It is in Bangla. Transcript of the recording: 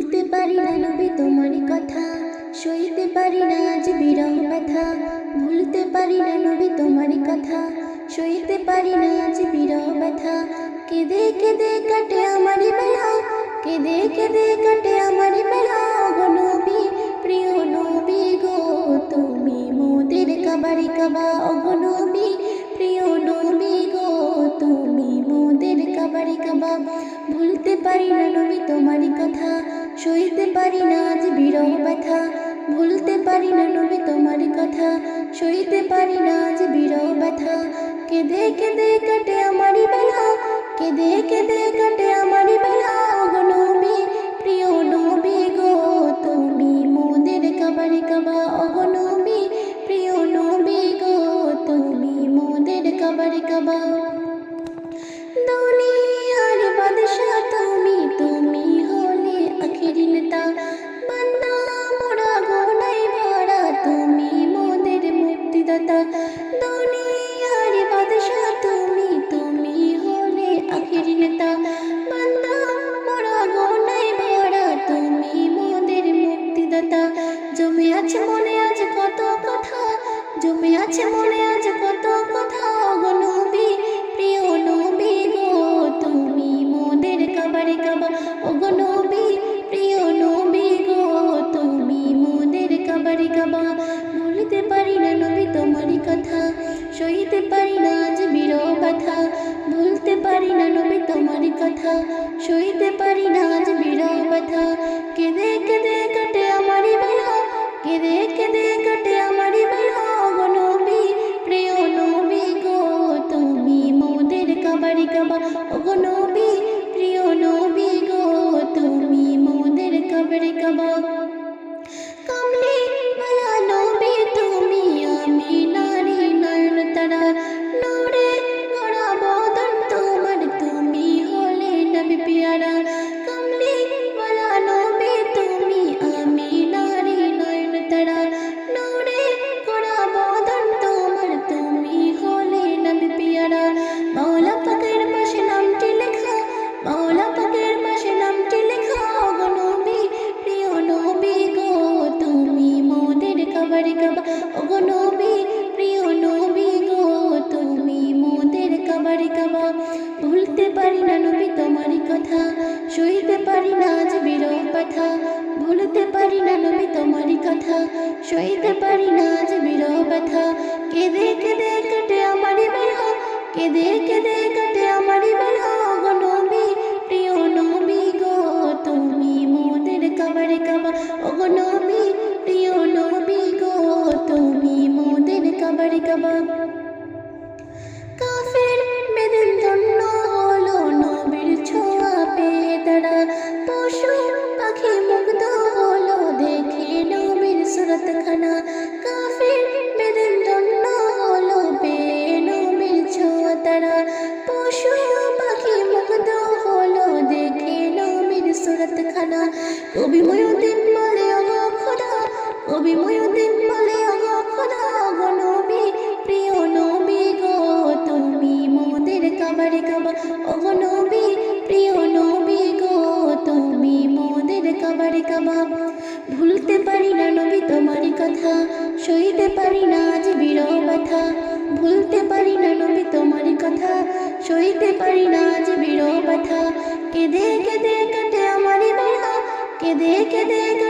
ভুলতে পারি না নবী তোমার কথা, সইতে পারি না আজ বিরহ ব্যথা। ভুলতে পারি না নবী তোমার কথা, সইতে পারি না আজ বিরহ ব্যথা। কেঁদে কেঁদে কাটে আমার বেলা, কেঁদে কেঁদে কাটে আমার বেলা। গো নবী, প্রিয় নবী গো, তুমি মোদের কাবারি কাবা। অগো নবী, প্রিয় নবী গো, তুমি মোদের কাবারি কাবা। ভুলতে পারি না নবী তোমারই কথা সইতে পারি না আজ বিরহ ব্যথা, ভুলতে পারি না নবী তোমার কথা। সইতে পারি না আজ বিরহ ব্যথা, কেঁদে কেঁদে কাটে আমারই বেলা, কেঁদে কেঁদে কাটে আমারই বেলা। গো নবী, প্রিয় নবী গো, তুমি মোদের কাবারি কাবা অগো নবী, প্রিয় নবী গো, তুমি মোদের কাবারি কাবা দুনিয়ার বাদশা তুমি জমে আছে মনে আজ কত কথা গো নবী, প্রিয় নবী গো, তুমি মোদের কাবারে কাবা ও গো নবী, প্রিয় নবী গো, তুমি মোদের কাবারে কাবা ভুলতে পারি না নবী তোমারই কথা, সইতে পারি না আজ বিরহ ব্যথা ভুলতে পারি না নবী তোমারই কথা, সইতে কাবারি কাবা ভুলতে পারি না নবী, তোমারই কথা। সইতে পারি না আজ বিরহ কথা ভুলতে পারি না নবী, তোমারই কথা। সইতে পারি না আজ বিরহ ব্যথা কেঁদে কেঁদে কাটে আমারই বেলা কেঁদে কেঁদে কাটে আমারই বেলা গো নবী, প্রিয় গো, তুমি মোদের কাবারে কাবা ও গো নবী, প্রিয় নবী গো, তুমি মোদের কাবারে কাবা কবি ময়ুদ্দিন বলে অগো খোদা কবি ময়ুদ্দিন বলে অগো খোদা, গো প্রিয় নবী গো, তুমি মোদের কাবারে কাবা। নবী, প্রিয় নবী গো, তুমি মোদের কাবারে কাবা। ভুলতে পারি না নবী তোমারই কথা, সইতে পারি না আজ বিরহ ব্যথা